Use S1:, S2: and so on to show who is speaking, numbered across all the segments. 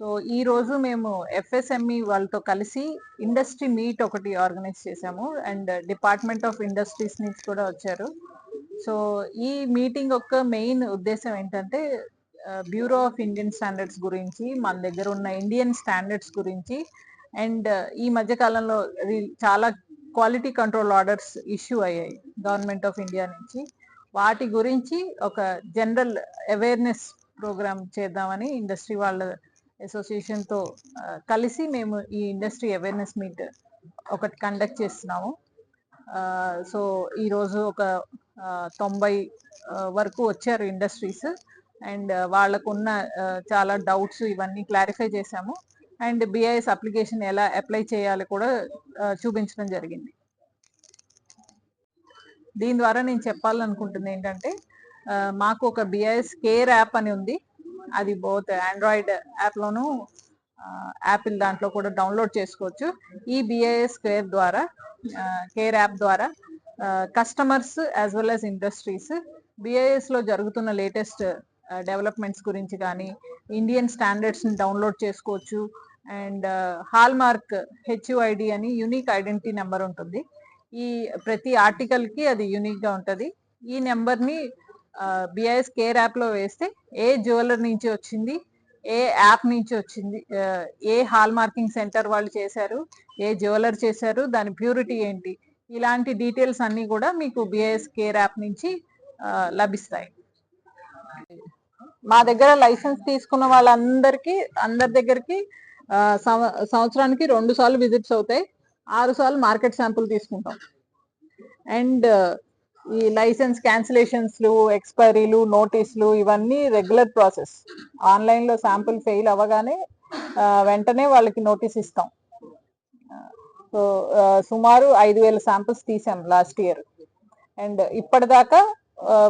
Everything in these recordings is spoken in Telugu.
S1: సో ఈ రోజు మేము ఎఫ్ఎస్ఎంఈ వాళ్ళతో కలిసి ఇండస్ట్రీ మీట్ ఒకటి ఆర్గనైజ్ చేశాము. అండ్ డిపార్ట్మెంట్ ఆఫ్ ఇండస్ట్రీస్ నుంచి కూడా వచ్చారు. సో ఈ మీటింగ్ యొక్క మెయిన్ ఉద్దేశం ఏంటంటే బ్యూరో ఆఫ్ ఇండియన్ స్టాండర్డ్స్ గురించి మన దగ్గర ఉన్న ఇండియన్ స్టాండర్డ్స్ గురించి అండ్ ఈ మధ్య కాలంలో చాలా క్వాలిటీ కంట్రోల్ ఆర్డర్స్ ఇష్యూ అయ్యాయి గవర్నమెంట్ ఆఫ్ ఇండియా నుంచి. వాటి గురించి ఒక జనరల్ అవేర్నెస్ ప్రోగ్రామ్ చేద్దామని ఇండస్ట్రీ వాళ్ళ అసోసియేషన్తో కలిసి మేము ఈ ఇండస్ట్రీ అవేర్నెస్ మీట్ ఒకటి కండక్ట్ చేస్తున్నాము. సో ఈరోజు ఒక తొంభై వరకు వచ్చారు ఇండస్ట్రీస్. అండ్ వాళ్ళకున్న చాలా డౌట్స్ ఇవన్నీ క్లారిఫై చేశాము. అండ్ బిఐఎస్ అప్లికేషన్ ఎలా అప్లై చేయాలి కూడా చూపించడం జరిగింది. దీని ద్వారా నేను చెప్పాలనుకుంటుంది ఏంటంటే మాకు ఒక బిఐఎస్ కేర్ యాప్ అని ఉంది. అది బోత్ ఆండ్రాయిడ్ యాప్లోను యాపిల్ దాంట్లో కూడా డౌన్లోడ్ చేసుకోవచ్చు. ఈ బిఐఎస్ కేర్ ద్వారా కేర్ యాప్ ద్వారా customers as well as industries బిఐఎస్లో జరుగుతున్న లేటెస్ట్ డెవలప్మెంట్స్ గురించి కానీ ఇండియన్ స్టాండర్డ్స్ని డౌన్లోడ్ చేసుకోవచ్చు. అండ్ హాల్ మార్క్ హెచ్యుఐడి అని యూనిక్ ఐడెంటిటీ నెంబర్ ఉంటుంది. ఈ ప్రతి ఆర్టికల్కి అది యూనిక్గా ఉంటుంది. ఈ నెంబర్ని బిఐఎస్ కేర్ యాప్లో వేస్తే ఏ జ్యువెలర్ నుంచి వచ్చింది ఏ యాప్ నుంచి వచ్చింది ఏ హాల్ మార్కింగ్ సెంటర్ వాళ్ళు చేశారు ఏ జ్యువెలర్ చేశారు దాని ప్యూరిటీ ఏంటి ఇలాంటి డీటెయిల్స్ అన్నీ కూడా మీకు బిఐఎస్ కేర్ యాప్ నుంచి లభిస్తాయి. మా దగ్గర లైసెన్స్ తీసుకున్న వాళ్ళందరికీ అందరి దగ్గరికి సంవత్సరానికి రెండు సార్లు విజిట్స్ అవుతాయి ఆరు సార్లు మార్కెట్ శాంపుల్ తీసుకుంటాం. అండ్ ఈ లైసెన్స్ క్యాన్సిలేషన్స్లు ఎక్స్పైరీలు నోటీసులు ఇవన్నీ రెగ్యులర్ ప్రాసెస్. ఆన్లైన్లో శాంపుల్ ఫెయిల్ అవ్వగానే వెంటనే వాళ్ళకి నోటీస్ ఇస్తాం. సో సుమారు ఐదు వేల శాంపుల్స్ తీసాం లాస్ట్ ఇయర్. అండ్ ఇప్పటిదాకా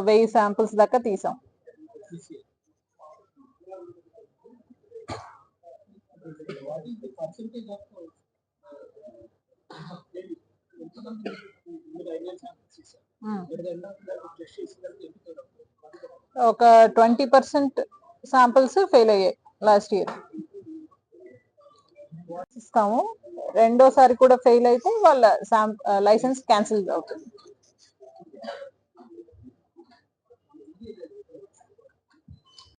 S1: వెయ్యి శాంపుల్స్ దాకా తీసాం. మ్మ్. ఒక ట్వంటీ పర్సెంట్ శాంపుల్స్ ఫెయిల్ అయ్యాయి లాస్ట్ ఇయర్. ఇస్తాము. రెండోసారి కూడా ఫెయిల్ అయితే వాళ్ళ లైసెన్స్ క్యాన్సిల్ అవుతుంది.